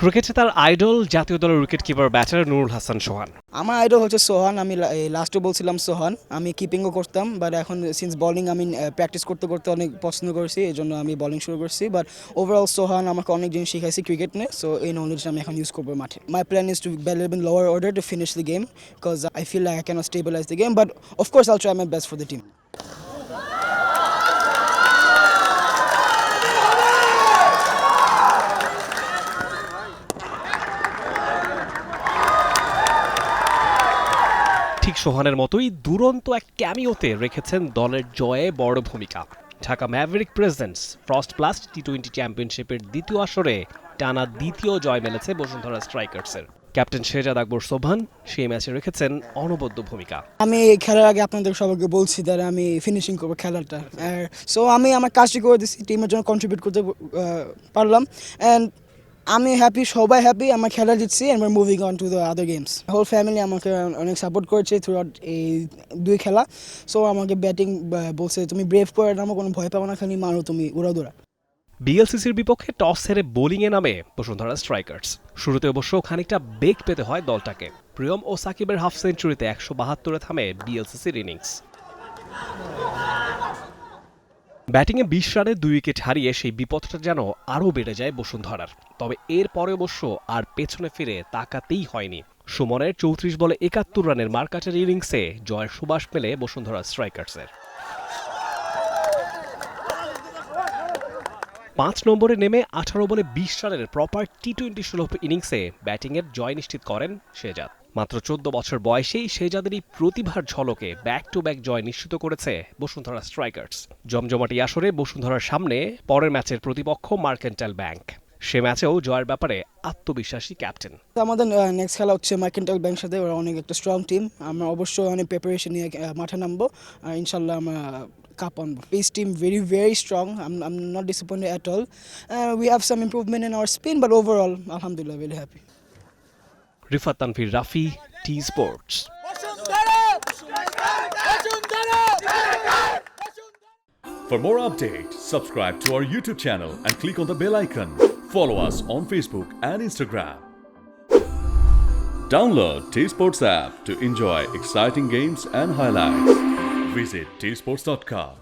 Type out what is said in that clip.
ক্রিকেটে তার আইডল জাতীয় দলের wicket keeper batter Nurul Hasan Sohan. আমার আইডল হচ্ছে সোহান, আমি লাস্টে বলছিলাম সোহান, আমি কিপিংও করতাম বাট এখন সিন্স বলিং আমি প্র্যাকটিস করতে করতে অনেক পছন্দ করেছি এই জন্য আমি বলিং শুরু করছি বাট ওভারঅল সোহান আমাকে অনেক জিনিস শিখাইছি ক্রিকেট নিয়ে সো এই নলেজটা আমি এখন ইউজ করব মাঠে। My plan is to believe in lower order to finish the game because I feel I can stabilise the game but of course I'll try my best for the team ঠিক সোহানের মতোই দুরন্ত এক ক্যামিওতে রেখেছেন দলের জয়ে বড় ভূমিকা। Dhaka maverick presents frost blast T twenty চ্যাম্পিয়নশিপের দ্বিতীয় আসরে টানা দ্বিতীয় জয় মেলেছে বসুন্ধরা স্ট্রাইকার্সের। ক্যাপ্টেন শেজাদ আকবর সোভান সেই ম্যাচে রেখেছেন অনবদ্য ভূমিকা। আমি এই খেলার আগে আপনাদের সবাইকে বলছি that আমি ফিনিশিং করব খেলাটা। সো আমি আমার কাজটি করে দিচ্ছি টিমের জন্য কন্ট্রিবিউট করতে পারলাম। অ্যান্ড আমি হ্যাপি সবাই হ্যাপি আমার খেলা দিচ্ছি and moving on to the other games whole family আমাকে অনেক সাপোর্ট করেছে থ্রু আউট এই দুই খেলা। সো আমাকে ব্যাটিং বলছে, তুমি ব্রেভ করে নামো, কোনো ভয় পাবো না, খালি মারো, তুমি উড়া দৌড়া। বিএলসিসির বিপক্ষে টস হেরে বোলিংয়ে নামে বসুন্ধরা স্ট্রাইকার্স শুরুতে অবশ্য খানিকটা বেগ পেতে হয় দলটাকে। প্রিয়ম ও সাকিবের হাফ সেঞ্চুরিতে একশো বাহাত্তরে থামে বিএলসিসির ইনিংস ব্যাটিংয়ে বিশ রানে দুই উইকেট হারিয়ে সেই বিপদটা যেন আরও বেড়ে যায় বসুন্ধরার। তবে এর পরে অবশ্য আর পেছনে ফিরে তাকাতেই হয়নি। সুমনের চৌত্রিশ বলে একাত্তর রানের মার্কাটের ইনিংসে জয়ের সুবাস পেলে বসুন্ধরা স্ট্রাইকার্সের। পাঁচ নম্বরে নেমে আঠারো বলে বিশ রানের প্রপার টি টোয়েন্টি সুলভ ইনিংসে ব্যাটিংয়ের জয় নিশ্চিত করেন শেজাদ মাত্র চোদ্দ বছর বয়সেই শেজাদের এই প্রতিভার ঝলকে ব্যাক টু ব্যাক জয় নিশ্চিত করেছে বসুন্ধরা স্ট্রাইকার্স জমজমাটি আসরে বসুন্ধরার সামনে পরের ম্যাচের প্রতিপক্ষ মার্কেন্টাইল ব্যাংক সে ম্যাচেও জয়ের ব্যাপারে আত্মবিশ্বাসী ক্যাপ্টেন আমাদের নেক্সট খেলা হচ্ছে মার্কেন্টাল ব্যাংক সাথে। ওরা অনেক একটা স্ট্রং টিম আমরা অবশ্যই অনেক প্রিপারেশন নিয়ে মাঠে নামবো। ইনশাল্লাহ আমরা কাপ আনব। Peace team very very strong not disappointed at all we have some improvement in our spin but overall আলহামদুলিল্লাহ very happy Rifat Tanvir Rafi T sports For more updates, subscribe to our YouTube channel and click on the bell icon. Follow us on Facebook and Instagram. Download T Sports app to enjoy exciting games and highlights. Visit tsports.com.